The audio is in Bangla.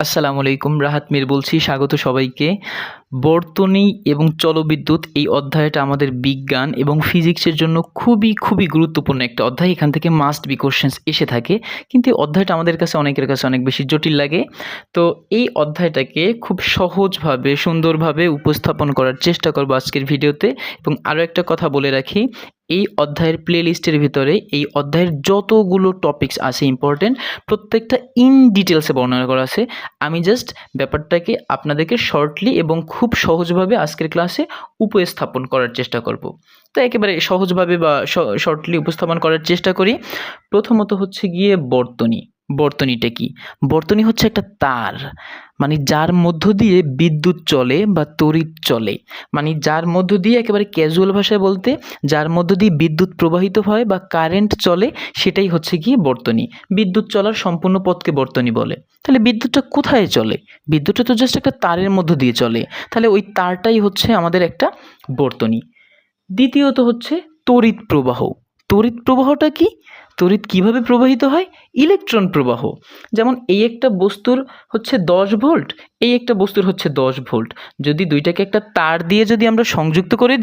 আসসালামু আলাইকুম রাহাত মির বলছি স্বাগত সবাইকে। বর্তনী এবং জলবিদ্যুৎ এই অধ্যায়টা আমাদের বিজ্ঞান এবং ফিজিক্সের জন্য খুবই খুবই গুরুত্বপূর্ণ একটা অধ্যায়। এখান থেকে মাস্ট বি কোশ্চেন্স এসে থাকে। কিন্তু এই অধ্যায়টা আমাদের কাছে, অনেকের কাছে অনেক বেশি জটিল লাগে। তো এই অধ্যায়টাকে খুব সহজভাবে, সুন্দরভাবে উপস্থাপন করার চেষ্টা করব আজকের ভিডিওতে। এবং আরও একটা কথা বলে রাখি, এই অধ্যায়ের প্লে লিস্টের ভিতরে এই অধ্যায়ের যতগুলো টপিকস আছে ইম্পর্টেন্ট প্রত্যেকটা ইন ডিটেলসে বর্ণনা করা আছে। আমি জাস্ট ব্যাপারটাকে আপনাদেরকে শর্টলি এবং খুব সহজভাবে আজকের ক্লাসে উপস্থাপন করার চেষ্টা করব। তো একেবারে সহজভাবে বা শর্টলি উপস্থাপন করার চেষ্টা করি। প্রথমত হচ্ছে গিয়ে বর্তনী। বর্তনীটা কি? বর্তনী হচ্ছে একটা তার মানে যার মধ্য দিয়ে বিদ্যুৎ চলে বা তড়িৎ চলে। মানে যার মধ্য দিয়ে একেবারে ক্যাজুয়াল ভাষায় বলতে, যার মধ্য দিয়ে বিদ্যুৎ প্রবাহিত হয় বা কারেন্ট চলে, সেটাই হচ্ছে গিয়ে বর্তনী। বিদ্যুৎ চলার সম্পূর্ণ পথকে বর্তনী বলে। তাহলে বিদ্যুৎটা কোথায় চলে? বিদ্যুৎটা তো জাস্ট একটা তারের মধ্য দিয়ে চলে। তাহলে ওই তারটাই হচ্ছে আমাদের একটা বর্তনী। দ্বিতীয়ত হচ্ছে তড়িৎ প্রবাহ। তড়িৎ প্রবাহটা কি? তড়িৎ কীভাবে প্রবাহিত হয়? ইলেকট্রন প্রবাহ। যেমন এই একটা বস্তুর হচ্ছে দশ ভোল্ট, এই একটা বস্তুর হচ্ছে দশ ভোল্ট। যদি দুইটাকে একটা তার দিয়ে যদি আমরা সংযুক্ত করে